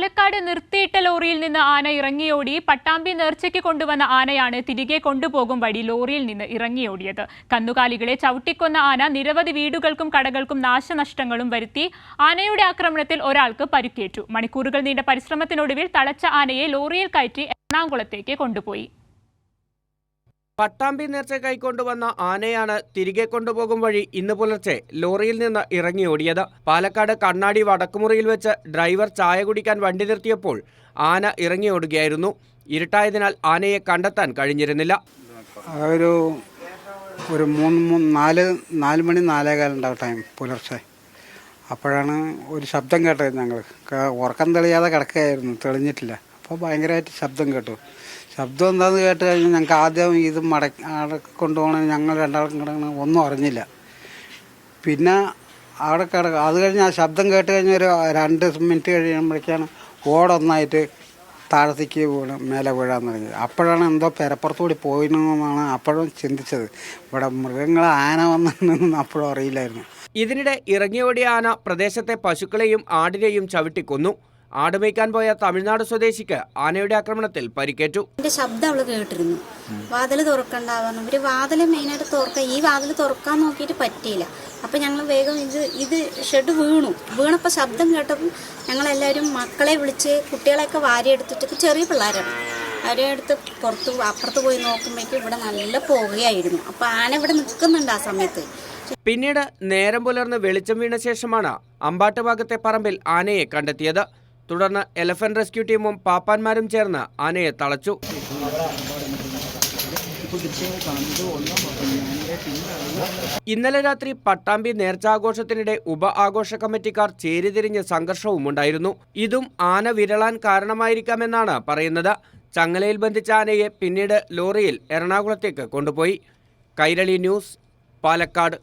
പാലക്കാട് നിർത്തിയിട്ട ലോറിയിൽ നിന്ന് ആന ഇറങ്ങിയോടി. പട്ടാമ്പി നേർച്ചയ്ക്ക് കൊണ്ടുവന്ന ആനയാണ് തിരികെ കൊണ്ടുപോകും വഴി ലോറിയിൽ നിന്ന് ഇറങ്ങിയോടിയത്. കന്നുകാലികളെ ചവിട്ടിക്കൊന്ന ആന നിരവധി വീടുകൾക്കും കടകൾക്കും നാശനഷ്ടങ്ങളും വരുത്തി ആനയുടെ ആക്രമണത്തിൽ ഒരാൾക്ക് പരിക്കേറ്റു. മണിക്കൂറുകൾ നീണ്ട പരിശ്രമത്തിനൊടുവിൽ തളച്ച ആനയെ ലോറിയിൽ കയറ്റി എറണാകുളത്തേക്ക് കൊണ്ടുപോയി. പട്ടാമ്പി നേർച്ച കൈക്കൊണ്ടുവന്ന ആനയാണ് തിരികെ കൊണ്ടുപോകും വഴി ഇന്ന് പുലർച്ചെ ലോറിയിൽ നിന്ന് ഇറങ്ങിയോടിയത് പാലക്കാട് കണ്ണാടി വടക്കുമുറിയിൽ വെച്ച് ഡ്രൈവർ ചായ കുടിക്കാൻ വണ്ടി നിർത്തിയപ്പോൾ ആന ഇറങ്ങിയോടുകയായിരുന്നു ഇരുട്ടായതിനാൽ ആനയെ കണ്ടെത്താൻ കഴിഞ്ഞിരുന്നില്ല. ഒരു ഒരു മൂന്ന് നാല് നാല് മണി നാലേകാലുണ്ടാവും ടൈം പുലർച്ചെ. അപ്പോഴാണ് ഒരു ശബ്ദം കേട്ടത് ഞങ്ങൾ. ഉറക്കം തെളിയാതെ കിടക്കുകയായിരുന്നു. തെളിഞ്ഞിട്ടില്ല. അപ്പോൾ ഭയങ്കരമായിട്ട് ശബ്ദം കേട്ടു. ശബ്ദം എന്താണെന്ന് കേട്ട് കഴിഞ്ഞാൽ ഞങ്ങൾക്ക് ആദ്യം ഇത് മടക്കി അടക്കി കൊണ്ടുപോകണം ഞങ്ങൾ രണ്ടാൾക്കും കിടക്കണം ഒന്നും അറിഞ്ഞില്ല. പിന്നെ അവിടെ കിടക്ക അത് കഴിഞ്ഞ് ആ ശബ്ദം കേട്ട് കഴിഞ്ഞ ഒരു രണ്ട് മിനിറ്റ് കഴിയുമ്പോഴേക്കാണ് ഓടൊന്നായിട്ട് താഴത്തേക്ക് വീണ് മേലെ വീഴാൻ തുടങ്ങിയത്. അപ്പോഴാണ് എന്തോ പെരപ്പുറത്തുകൂടി പോയിരുന്നതെന്നാണ് അപ്പോഴും ചിന്തിച്ചത്. ഇവിടെ മൃഗങ്ങൾ ആന വന്നിട്ടുണ്ടെന്ന് അപ്പോഴും അറിയില്ലായിരുന്നു. ഇതിനിടെ ഇറങ്ങിയോടിയ ആന പ്രദേശത്തെ പശുക്കളെയും ആടിനെയും ചവിട്ടിക്കൊന്നു ആട് മേയ്ക്കാൻ പോയ തമിഴ്നാട് സ്വദേശിക്ക് ആനയുടെ ആക്രമണത്തിൽ പരിക്കേറ്റു. എന്റെ ശബ്ദം അവൾ കേട്ടിരുന്നു. വാതിൽ തുറക്കണ്ടാവുന്നു ഇവർ വാതിൽ മെയിനായിട്ട് തുറക്കാൻ ഈ വാതിൽ തുറക്കാൻ നോക്കിയിട്ട് പറ്റിയില്ല. അപ്പൊ ഞങ്ങൾ വേഗം ഇത് ഇത് ഷെഡ് വീണു. വീണപ്പോ ശബ്ദം കേട്ടപ്പോൾ ഞങ്ങൾ എല്ലാവരും മക്കളെ വിളിച്ച് കുട്ടികളെയൊക്കെ വാരിയെടുത്തിട്ട് ചെറിയ പിള്ളേരാണ്. അവരെ അടുത്ത് പുറത്ത് അപ്പുറത്ത് പോയി നോക്കുമ്പോഴേക്കും ഇവിടെ നല്ല പോവുകയായിരുന്നു അപ്പൊ ആന ഇവിടെ നിൽക്കുന്നുണ്ട് ആ സമയത്ത്. പിന്നീട് നേരം പുലർന്ന് വെളിച്ചം വീണ ശേഷമാണ് അമ്പാട്ട് ഭാഗത്തെ പറമ്പിൽ ആനയെ കണ്ടെത്തിയത്. തുടർന്ന് എലഫന്റ് റെസ്ക്യൂ ടീമും പാപ്പാന്മാരും ചേർന്ന് ആനയെ തളച്ചു. ഇന്നലെ രാത്രി പട്ടാമ്പി നേർച്ചാഘോഷത്തിനിടെ ഉപ ആഘോഷ കമ്മിറ്റിക്കാർ ചേരിതിരിഞ്ഞ് സംഘർഷവും ഉണ്ടായിരുന്നു. ഇതും ആന വിരളാൻ കാരണമായിരിക്കാമെന്നാണ് പറയുന്നത്. ചങ്ങലയിൽ ബന്ധിച്ച ആനയെ പിന്നീട് ലോറിയിൽ എറണാകുളത്തേക്ക് കൊണ്ടുപോയി. കൈരളി ന്യൂസ് പാലക്കാട്.